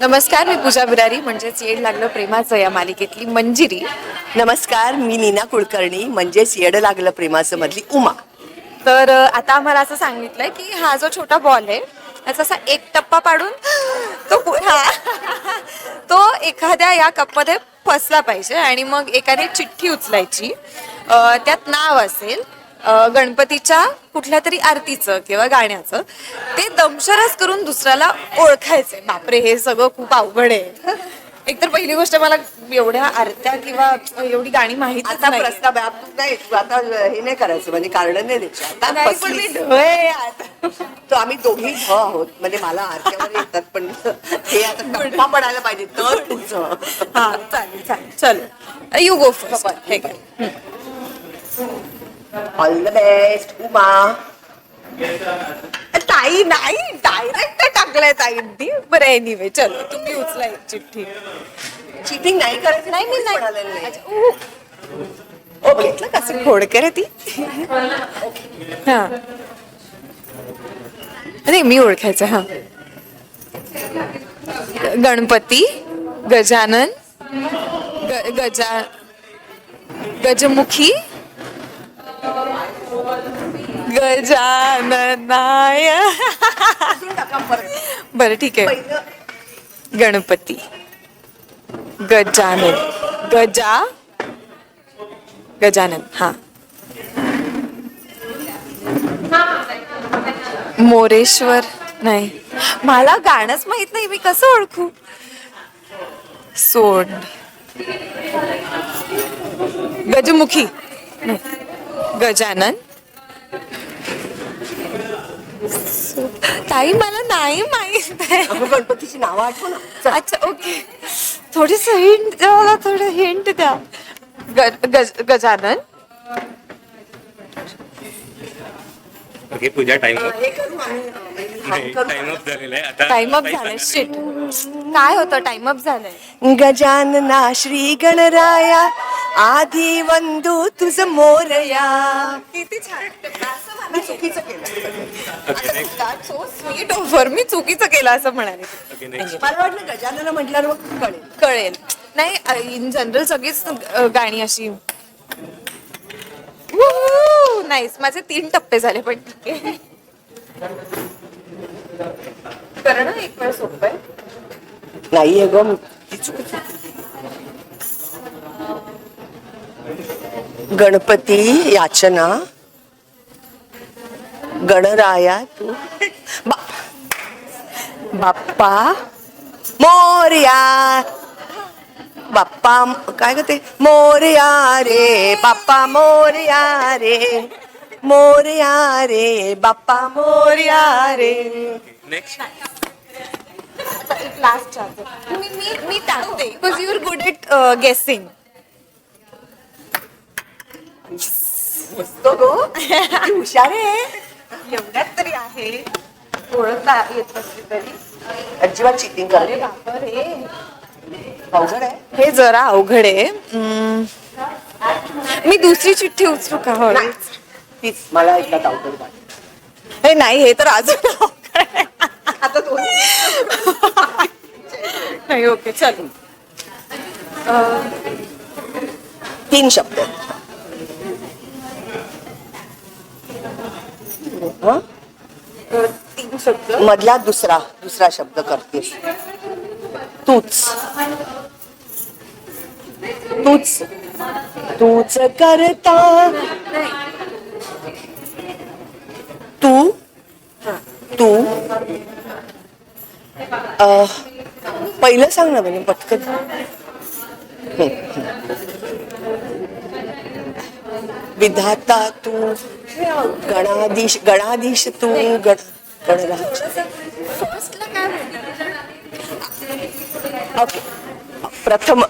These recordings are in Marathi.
नमस्कार मी पूजा बिरारी म्हणजेच येड लागलं प्रेमाचं या मालिकेतली मंजिरी नमस्कार मी नीना कुलकर्णी म्हणजेच येड लागलं प्रेमाचं मधली उमा तर अ, आता आम्हाला असं सांगितलंय की हा जो छोटा बॉल आहे त्याचा असा एक टप्पा पाडून तो पु- हा. तो एखाद्या या कपमध्ये फसला पाहिजे आणि मग एकाने चिठ्ठी उचलायची अ, त्यात नाव असेल अ, गणपतीच्या कुठल्या तरी आरतीचं किंवा गाण्याचं ते दमशरास करून दुसऱ्याला ओळखायचंय बापरे हे सगळं खूप अवघड आहे. एकतर पहिली गोष्ट मला एवढ्या आरत्या किंवा एवढी गाणी माहीत आता प्रस्ताव आहे. आप- नाही आता हे नाही करायचं म्हणजे कारण नाही द्यायची. आता. तो आम्ही दोघी ढ आहोत. म्हणजे मला आरत्यावर येतात पण हे आता टप्पा पडायला पाहिजे तर तुझं हा चालेल चालेल. चलो. यू गो फर्स्ट हे काय ऑल द बेस्ट उमा ताई नाही डायरेक्ट टाकलंय ताईंनी बरं एनिवे चलो तुम्ही उचला एक चिठ्ठी. चिटिंग नाही करायचं नाही मी नाही. ओ. घेतलं कसं खोडकर आहे ती हा. नाही मी ओळखायचं हा. गणपती गजानन ग- गजा गजमुखी गजाननाय बरं ठीक आहे. गणपती. गजानन. गजा? गजानन हा. मोरेश्वर नाही. मला गाणंच माहीत नाही मी कसं ओळखू? सोड. गजमुखी. नाही. गजानन. ताई मला नाही माहीत आहे. अगं गणपतीची नावं आठव ना. चल. अच्छा ओके. थोडीस हिंट द्या मला थोडं हिंट द्या. ग- गज- Gajanan? Okay Pooja time up हे करू आणि, अं, हा करू. टाइम अप झालेला आहे. आता टाइम अप झालाय. सांगा शिट काय होतं? टाइम अप झालंय. गजानना श्री गणराया आधी वंदू तुझ मोरया. किती छान. मी चुकीचं केलं. सो स्वीट ऑफर मी चुकीचं केलं असं म्हणाले. मला वाटलं गजानन म्हटल्यावर मग कळेल. कळेल. नाही इन जनरल सगळीच गाणी अशी. नाहीस माझे तीन टप्पे झाले पण ठीक आहे. करणं एक वेळ सोपं आहे. नाही ग गणपती याचना. गणराया तू. बा- बाप्पा. मोर्या. बाप्पा काय ग ते? मोर्या रे. बाप्पा मोर्या रे. मोर्या रे. बाप्पा मोर्या रे. नेक्स्ट लास्ट मी मी टाकते. Because you are good at guessing तो गो ती हुशार आहे. एवढ्यात तरी आहे. ओळखता येत नसली तरी. अजिबात चिटिंग कर बापरे. अवघड आहे. हे जरा अवघड आहे. मी दुसरी चिठ्ठी उचलू का? हो तीच मला एकदा अवघड वाटत हे नाही हे तर अजून अवघड आहे. आता दोन. नाही ओके चल तीन शब्द. हं? मधला दुसरा दुसरा शब्द करतेस. तूच. तूच. तूच करता. तू? तू? अ, पहिलं सांग ना म्हणजे पटकन. विधाता तू गणाधीश गणाधीश तू गण गणराज ओके प्रथम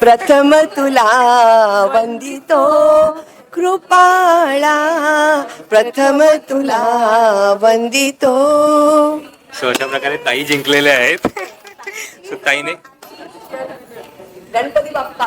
प्रथम तुला वंदितो कृपाळा. प्रथम तुला वंदितो. सो अशा प्रकारे ताई जिंकलेल्या आहेत. सो ताईने गणपती बाप्पा.